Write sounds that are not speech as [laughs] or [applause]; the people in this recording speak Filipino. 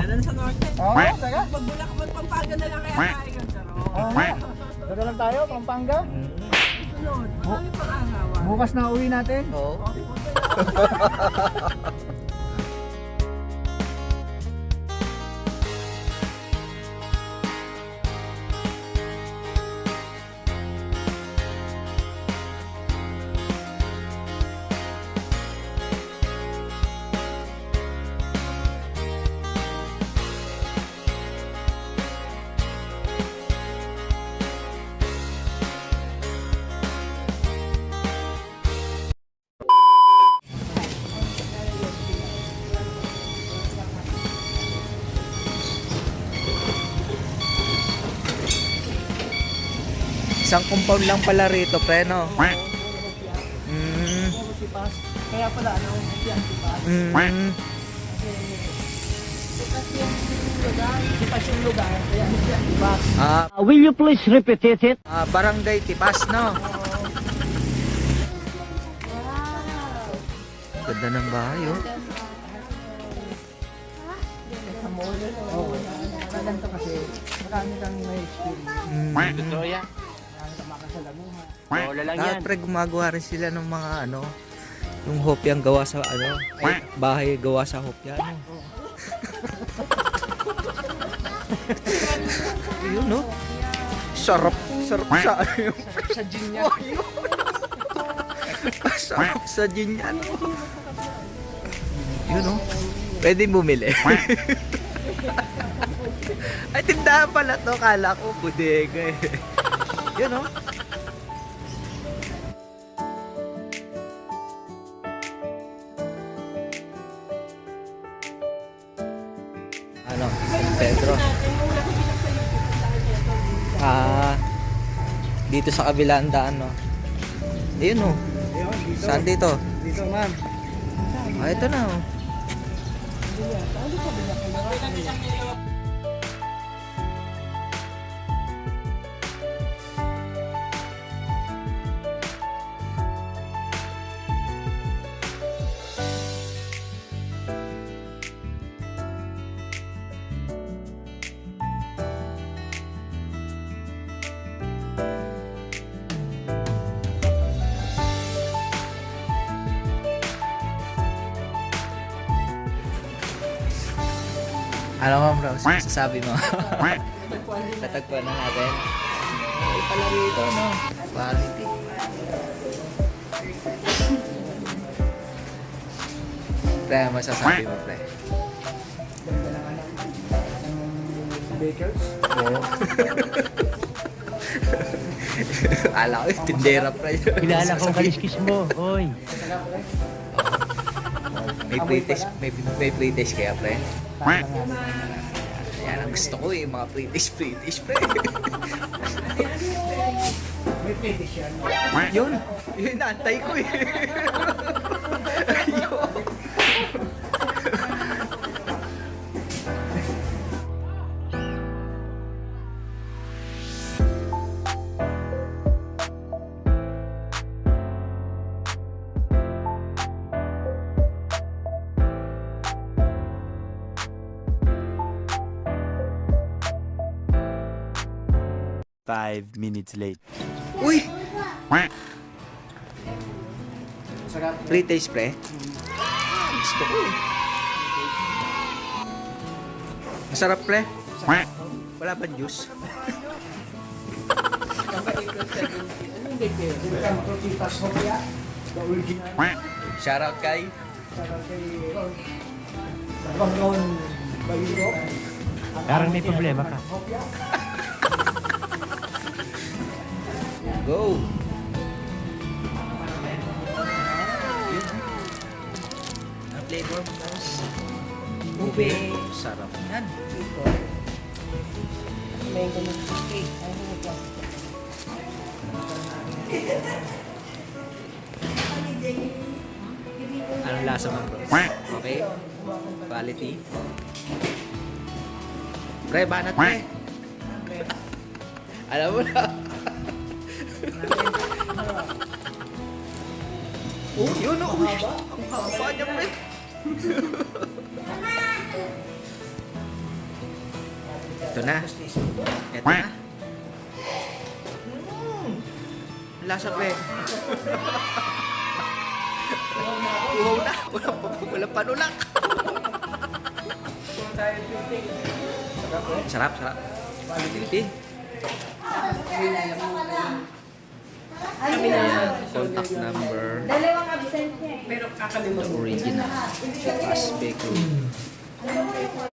Dala sa norte. Oo, oh, taga. Magbulak mo Pampanga na lang kaya tayo. Pero, Oo nga. Taga lang tayo, Pampanga. sunod. Ano yung pang-arawan? Bukas na uwi natin. Oo. [laughs] Isang compound lang pala rito, pre, no? Mm. Kaya pala, ano, yan, tipas. mm, Tipas yung lugar. Tipas yung lugar. Kaya yan, tipas. ah, Uh, will you please repeat it? ah, barangay Tipas, no? Ganda ng bahay, oh. Oo. Ganito kasi, marami kang may experience. Mm. Totoo yan. Makasalamuhan. Wala lang yan. pre, gumagawa rin sila ng mga ano, yung hopyang gawa sa ano, ay, bahay gawa sa hopya, ano. [laughs] Yun, no? Sarap, sarap sa ano. Sa gin niya. sarap sa gin yan. Yun, no? Pwede bumili. [laughs] Ay, tindahan pala to. Kala ko, bodega eh. Yun, no? Ano? San Pedro. Ah, dito sa kabilang daan, no? Ayun, no? Ayun, dito. Saan dito? Dito, ma'am. Ah, ito na, oh. Ano mo, bro? Sasabi mo. [laughs] Natagpuan na natin. Ay, pala rito, no? Quality. Pre, masasabi mo, pre? Bakers. Oo. Ala ko, tindera, pre. Kilala kong kaliskis mo. Hoy. May pre-test, may, may pre-test kaya, pre? Yan ang gusto ko eh, mga pre-test, pre-test, pre. May fetish yan. Yun, yun naantay ko eh. [laughs] Five minutes late. Uy! Sarap. Pre-taste, pre. Gusto ko eh. Masarap, pre. Wala ba juice? Original. Shoutout kay. Parang may problema ka. Go! Ang flavor mo guys? Ube. Sarap yan. May ganun. Okay. Ay, ano ito? Anong lasa mo bro? Okay? Quality? Pre, banat pre. Alam mo na. Oh, yun oh. Ang haba niya pre. Ito na. Ito na. Mm. Lasa pre. Uhaw na. Wala pa wala panulak. sarap, sarap. Pilipin. Contact number. Dalawang absent niya eh. Pero kakalimutan original. Bakery.